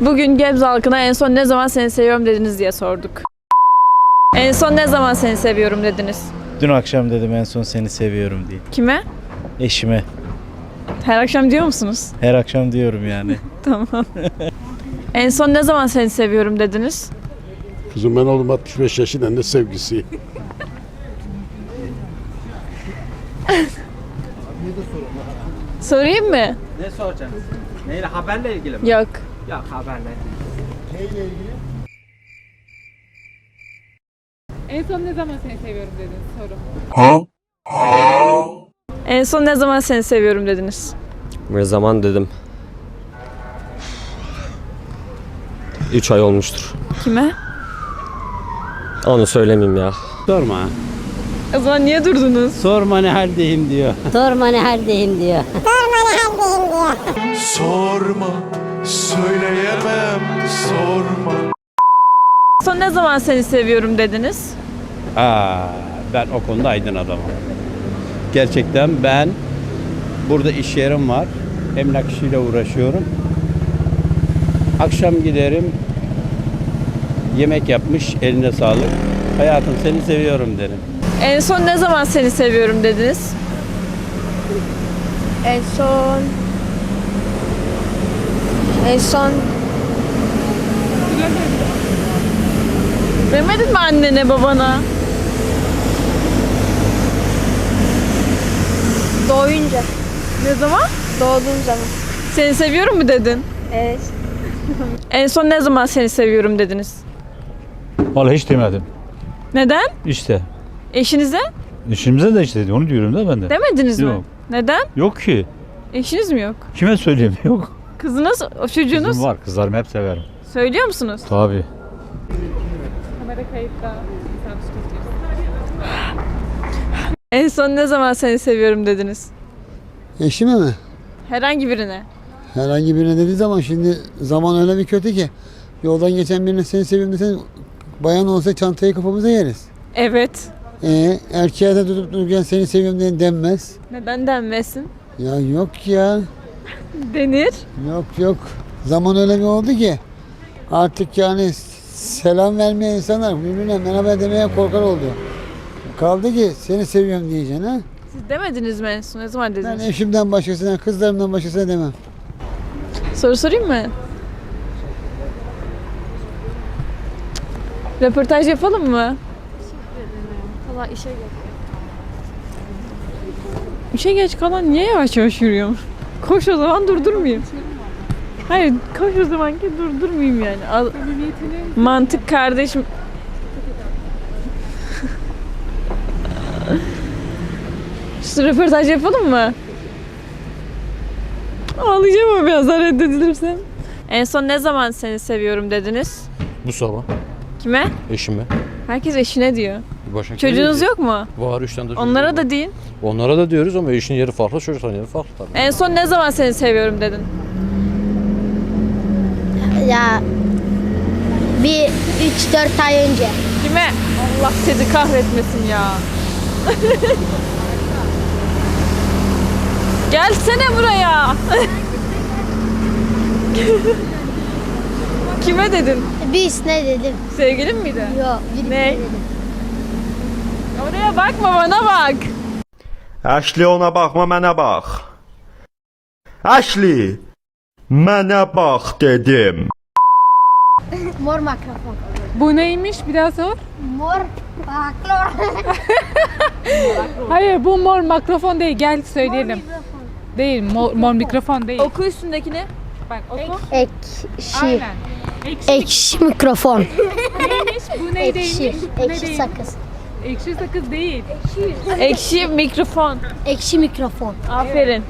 Bugün Gebze halkına en son ne zaman seni seviyorum dediniz diye sorduk. En son ne zaman seni seviyorum dediniz? Dün akşam dedim en son seni seviyorum diye. Kime? Eşime. Her akşam diyor musunuz? Her akşam diyorum yani. Tamam. en son ne zaman seni seviyorum dediniz? Kızım ben oğlum 65 yaşında ne sevgisi. Sorayım mı? Ne soracaksın? Neyle haberle ilgili mi? Yok. Yok haberle. En son ne zaman seni seviyorum dedin soru. En son ne zaman seni seviyorum dediniz? Ne zaman dedim. 3 ay olmuştur. Kime? Onu söylemeyeyim ya. Sorma. O zaman niye durdunuz? Sorma ne haldeyim diyor. Sorma ne haldeyim diyor. Sorma, söyleyemem, sorma. Son ne zaman seni seviyorum dediniz? Aa, ben o konuda aydın adamım. Gerçekten ben burada iş yerim var. Emlak işiyle uğraşıyorum. Akşam giderim. Yemek yapmış eline sağlık. Hayatım seni seviyorum derim. En son ne zaman seni seviyorum dediniz? En son en son Demedin mi annene babana? doğuyunca Ne zaman? doğduğum zaman. Seni seviyorum mu dedin? Evet. En son ne zaman seni seviyorum dediniz? Vallahi hiç demedim. Neden? İşte. Eşinize? İşimize de işte onu diyorum da ben de. Demediniz mi? Yok. Neden? Yok ki. Eşiniz mi yok? Kime söyleyeyim? Yok. Kızınız, çocuğunuz? Kızım var. Kızlarımı hep severim. Söylüyor musunuz? Tabii. Kamera kayıtta. En son ne zaman seni seviyorum dediniz? Eşime mi? Herhangi birine. Herhangi birine dediği zaman şimdi zaman öyle bir kötü ki yoldan geçen birine seni seviyorum desen bayan olsa çantayı kafamıza yeriz. Evet. Ee, erkeğe de tutup dururken seni seviyorum diye denmez. Neden denmesin? Ya yok ya. Denir. Yok yok. Zaman öyle bir oldu ki artık yani selam vermeye insanlar birbirine merhaba demeye korkar oldu. Kaldı ki seni seviyorum diyeceksin ha. Siz demediniz mi en son? Ne zaman Ben dediniz? eşimden başkasına, kızlarımdan başkasına demem. Soru sorayım mı? Röportaj yapalım mı? Valla işe gel. İşe geç kalan niye yavaş yavaş yürüyorum? Koş o zaman durdurmayayım. Hayır koş o zaman ki durdurmayayım yani. Al- mantık kardeşim. Şu röportaj yapalım mı? Ağlayacağım ama birazdan reddedilirsem. En son ne zaman seni seviyorum dediniz? Bu sabah Kime? eşime. Herkes eşine diyor. Başka Çocuğunuz yok mu? Var 3 tane de Onlara da deyin. Onlara da diyoruz ama eşin yeri farklı, çocukların yeri farklı tabii. En son ne zaman seni seviyorum dedin? Ya bir 3-4 ay önce. Kime? Allah sizi kahretmesin ya. Gelsene buraya. Kime dedin? Biz ne dedim? Sevgilin miydi? Yok. birine Ne? dedim. Oraya bakma bana bak. Ashley ona bakma, mənə bax. Ashley, mənə bax dedim. Mor mikrofon. Bu neymiş bir daha sor. Mor mikrofon. Hayır bu mor mikrofon değil gel söyleyelim. Değil mor, mor mikrofon değil. Oku üstündekini. Bak oku. Ekşi. Aynen. Ekşi. Ekşi mikrofon. neymiş? Bu ne Ekşi. değilmiş? Bu ne Ekşi değil? sakız. Ekşi sakız değil. Ekşi mikrofon. Ekşi mikrofon. Aferin.